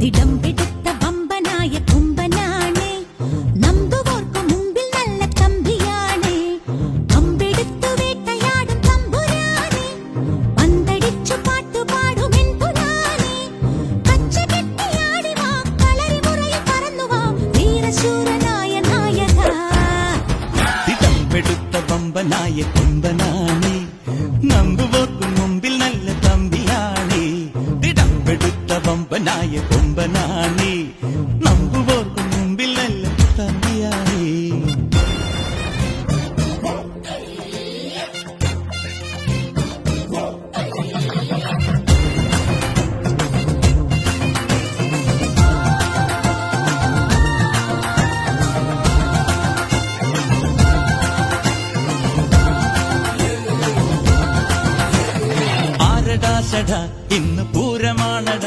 തിടം പിടുത്ത വമ്പനായ കുമ്പനാണ്. നമ്പുവോർക്ക് മുമ്പിൽ നല്ല തമ്പിയാണ്. അമ്പെടുത്തു വേട്ടയാടും തമ്പുരാണ് തിടമ്പെടുത്ത വമ്പനായ കൊമ്പനാണി. നമ്പുവോർക്കും മുമ്പിൽ നല്ല തമ്പിയാണി. ഇന്ന് സട